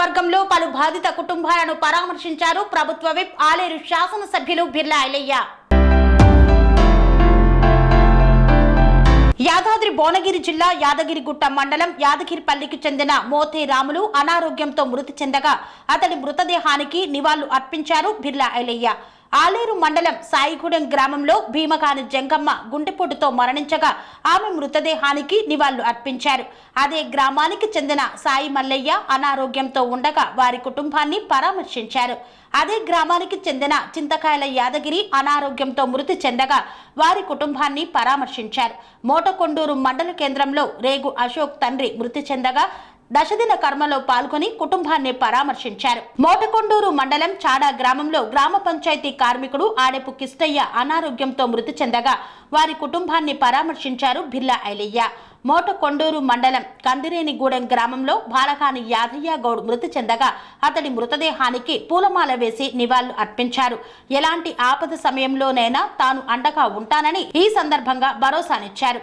నియోజకవర్గంలో పలు బాధిత కుటుంబాలను పరామర్శించారు ప్రభుత్వ విప్ ఆలేరు శాసనసభ్యులు బిర్లా ఐలయ్య. యాదాద్రి భువనగిరి జిల్లా యాదగిరిగుట్ట మండలం యాదగిరిపల్లికి చెందిన మోతే రాములు అనారోగ్యంతో మృతి చెందగా అతడి మృతదేహానికి నివాళులు అర్పించారు బిర్లా ఐలయ్య. ఆలేరు మండలం సాయిగూడెం గ్రామంలో భీమకాని జంగమ్మ గుండెపోటుతో మరణించగా ఆమె మృతదేహానికి నివాళులు అర్పించారు. అదే గ్రామానికి చెందిన సాయి మల్లయ్య అనారోగ్యంతో ఉండగా వారి కుటుంబాన్ని పరామర్శించారు. అదే గ్రామానికి చెందిన చింతకాయల యాదగిరి అనారోగ్యంతో మృతి చెందగా వారి కుటుంబాన్ని పరామర్శించారు. మోటకొండూరు మండల కేంద్రంలో రేగు అశోక్ తండ్రి మృతి చెందగా దశదిన కర్మలో పాల్గొని కుటుంబాన్ని పరామర్శించారు. మోటకొండూరు మండలం చాడా గ్రామంలో గ్రామ పంచాయతీ కార్మికుడు ఆడెపు కిష్టయ్య అనారోగ్యంతో మృతి చెందగా వారి కుటుంబాన్ని పరామర్శించారు బిర్లా ఐలయ్య. మోటకొండూరు మండలం కందిరేనిగూడెం గ్రామంలో బాలకాని యాదయ్య గౌడ్ మృతి చెందగా అతడి మృతదేహానికి పూలమాల వేసి నివాళులు అర్పించారు. ఎలాంటి ఆపద సమయంలోనైనా తాను అండగా ఉంటానని ఈ సందర్భంగా భరోసానిచ్చారు.